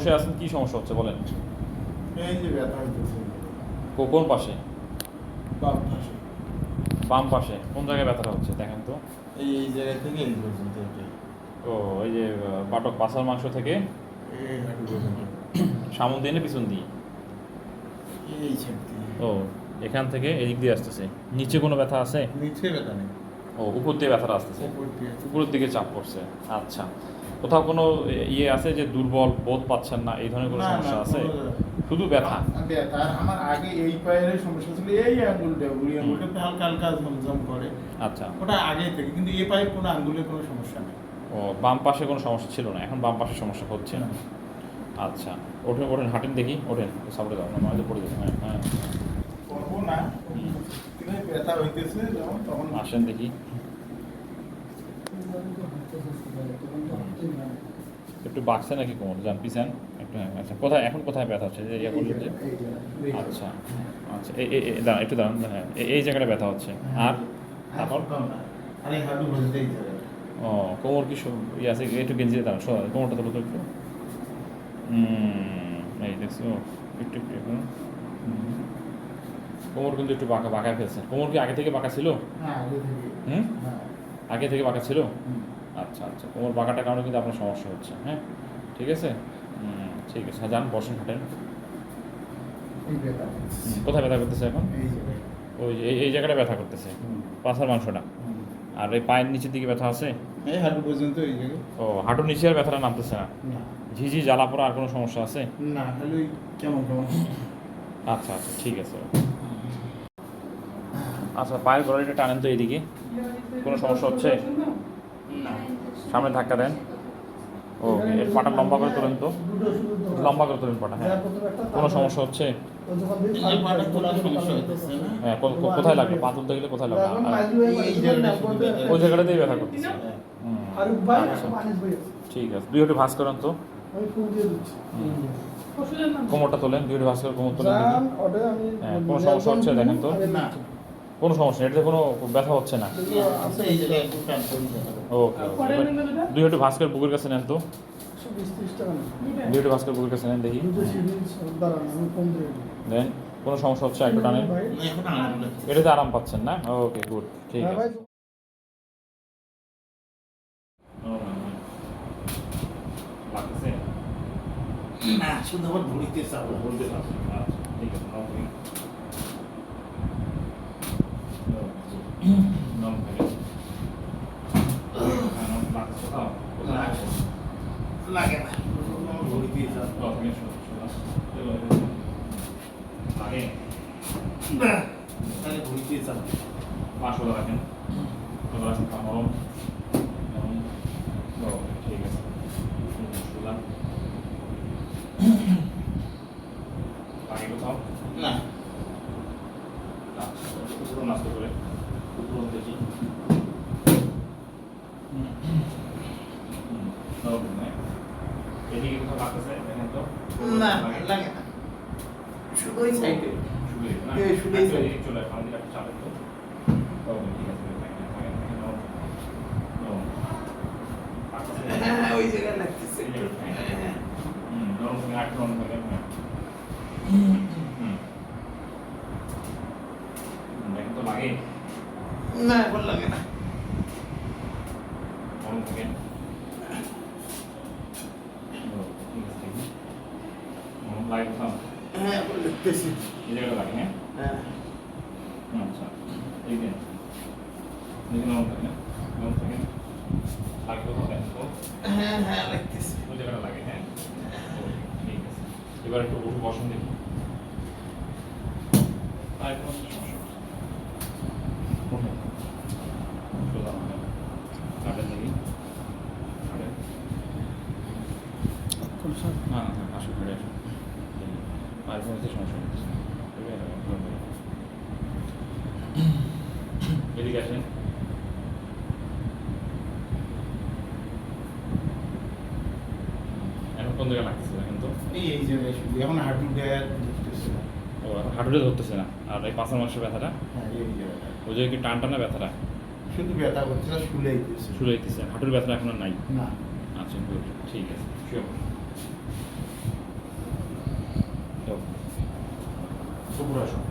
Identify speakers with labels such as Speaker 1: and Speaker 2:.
Speaker 1: বসে আছেন কি সমস্যা হচ্ছে বলেন?
Speaker 2: এই যে ব্যথা
Speaker 1: কোন পাশে?
Speaker 2: বাম পাশে।
Speaker 1: বাম পাশে। কোন জায়গায় ব্যথাটা হচ্ছে দেখেন তো।
Speaker 2: এই এই জায়গা থেকে এই পর্যন্ত
Speaker 1: ও এই যে বাটক পাছার মাংস থেকে? সামন দিয়ে না পিছন দিয়ে? ও এখান থেকে এদিক দিয়ে আসতেছে। নিচে কোনো ব্যথা আছে?
Speaker 2: নিচে ব্যথা নেই।
Speaker 1: ও উপর দিয়ে ব্যথাটা আসতেছে। উপরের দিকে চাপ পড়ছে। আচ্ছা। কোথাও কোনো ইয়ে আছে যে দুর্বল বোধ পাচ্ছেন না এই ধরনের কোনো সমস্যা আছে? শুধু ব্যথা?
Speaker 2: ব্যথা। আমার আগে এই পায়ের সমস্যা ছিল এই আঙ্গুলটা বুড়ি আঙ্গুলটা একটু হালকা হালকা ঝমঝম করে।
Speaker 1: আচ্ছা।
Speaker 2: ওটা আগে থেকে কিন্তু এই পায়ের কোনো আঙ্গুলের কোনো সমস্যা নেই।
Speaker 1: ও বাম পাশে কোনো সমস্যা ছিল না? এখন বাম পাশে সমস্যা হচ্ছে না? আচ্ছা। ওঠেন ওঠেন হাঁটেন দেখি ওঠেন। সামনে দাও না মাঝে পড়ে যাবে হ্যাঁ হ্যাঁ।
Speaker 2: না ব্যথা হইতেছে যখন তখন
Speaker 1: আসেন দেখি। একটু বাড়ছে নাকি কোমর? যান পিছান একটু হ্যাঁ আচ্ছা কোথায় এখন কোথায় ব্যথা হচ্ছে? যে ইয়ে করলেন যে? আচ্ছা আচ্ছা এই এই- দাঁড়ান একটু দাঁড়ান হ্যাঁ এই- জায়গাটা ব্যথা হচ্ছে। আর? তারপর? ও কোমর কি সব ইয়ে আছে? একটু গেঞ্জি দাঁড়ান সবাই কোমরটা তোলো তো একটু। হুম, এই দেখছ একটু একটু কোমর কিন্তু একটু বাঁকা বাঁকা ফেলছে। কোমর কি আগে থেকে বাঁকা ছিল?
Speaker 2: হ্যাঁ আগে থেকে।
Speaker 1: হুম?
Speaker 2: হ্যাঁ।
Speaker 1: আগে থেকে বাঁকা ছিল?
Speaker 2: হুম।
Speaker 1: আচ্ছা আচ্ছা। কোমর বাঁকাটার কারণে কিন্তু আপনার সমস্যা হচ্ছে হ্যাঁ? ঠিক আছে? ঠিক আছে। যান বসেন হাঁটেন। কোথায় ব্যথা করতেছে এখন? ওই যে এই এই জায়গাটা ব্যথা করতেছে। পাছার মাংসটা। আর এই পায়ের নিচের দিকে ব্যথা আছে?
Speaker 2: এই হাঁটু পর্যন্ত এই জায়গায়।
Speaker 1: ও হাঁটুর নিচে আর ব্যথাটা নামতেছে না? ঝিঝি জ্বালা পড়া আর কোনো সমস্যা আছে?
Speaker 2: না ওই কেমন কেমন?
Speaker 1: আচ্ছা আচ্ছা ঠিক আছে। আচ্ছা পায়ের গড়ালিটা টানেন তো এইদিকে। কোনো সমস্যা হচ্ছে? সামনে ধাক্কা দেন। ও এর পাটা লম্বা করে তোলেন তো? লম্বা করে তোলেন পাটা হ্যাঁ। কোনো সমস্যা হচ্ছে? হ্যাঁ কোথায় লাগবে? পা তুলতে গেলে কোথায়
Speaker 2: লাগবে।
Speaker 1: ওই জায়গাটাতেই ব্যথা করতেছে ঠিক আছে। দুই হাঁটু ভাঁজ করেন তো। কোমরটা তোলেন দুই হাঁটু ভাঁজ করে কোমর তোলেন। হ্যাঁ, কোনো সমস্যা হচ্ছে? দেখেন তো? কোনো সমস্যা নেই এটাতে কোনো ব্যথা হচ্ছে না।
Speaker 2: আচ্ছা।
Speaker 1: ওকে দুই হাঁটু ভাঁজ করে বুকের কাছে নেন তো। দুই হাঁটু ভাঁজ করে বুকের কাছে নেন দেখি। দেন কোনো সমস্যা হচ্ছে একটু টানেন। এটাতে আরাম পাচ্ছেন না? ওকে গুড ঠিক
Speaker 3: হ্যাঁ
Speaker 1: আছে।
Speaker 2: না শুধু আবার ঘুরিতে চাবো
Speaker 1: বলতে পারছি আচ্ছা ঠিক আছে নাও তুমি নাম থাকে লাগছে কোথাও কোথায়
Speaker 2: লাগে। লাগে না ঘুরিতে চাবো
Speaker 1: নাও, তুমি শোনো, শোনো। চলো, লাগে
Speaker 2: না তাহলে ঘুরিতে চাবো
Speaker 1: পাঁচশো নরম, ঠিক আছে কোথাও
Speaker 2: না
Speaker 1: আচ্ছা, নাস্তা করে দেখি হ্যাঁ। এদিকে কোথাও লাগতেছে
Speaker 2: না
Speaker 1: লাগে?
Speaker 2: লাগে না
Speaker 1: থাকে, থাকে, থাকে, নরম। নরম। লাগতেছে?
Speaker 2: হ্যাঁ ওই জায়গায় লাগতেছে
Speaker 1: হ্যাঁ।
Speaker 2: হ্যাঁ। না এখন লাগে না
Speaker 1: নরম থেকে
Speaker 2: হ্যাঁ এখন লাগতেছে
Speaker 1: এই জায়গাটা লাগে, হ্যাঁ? আচ্ছা এই দিন দেখি নরম থাকে না নরম থাকে না লাগে কোথাও
Speaker 2: হ্যাঁ হ্যাঁ
Speaker 1: জায়গাটা লাগে হ্যাঁ ঠিক আছে এবার একটু উঠে বসন আর কোনো সমস্যা।
Speaker 3: কোন স্যার
Speaker 1: না না আসুন ঘুরে আসুন আর কোনো সমস্যা হচ্ছে এদিকে আসেন এখন কোন জায়গায় লাগতেছে দেখেন তো
Speaker 2: এই শুধু এখন হাঁটু দেয়া ধরতেছে না
Speaker 1: ও এখন হাঁটুতে ধরতেছে না আর এই পাঁচার মাসের ব্যথাটা
Speaker 2: হ্যাঁ
Speaker 1: ওই জায়গায় কি টান টানা ব্যথাটা
Speaker 2: শুধু ব্যথা করছে না
Speaker 1: শুরু হইতেছে হাঁটুর ব্যথাটা এখন আর নাই
Speaker 2: না
Speaker 1: আচ্ছা ঠিক আছে শিওর Мурашин.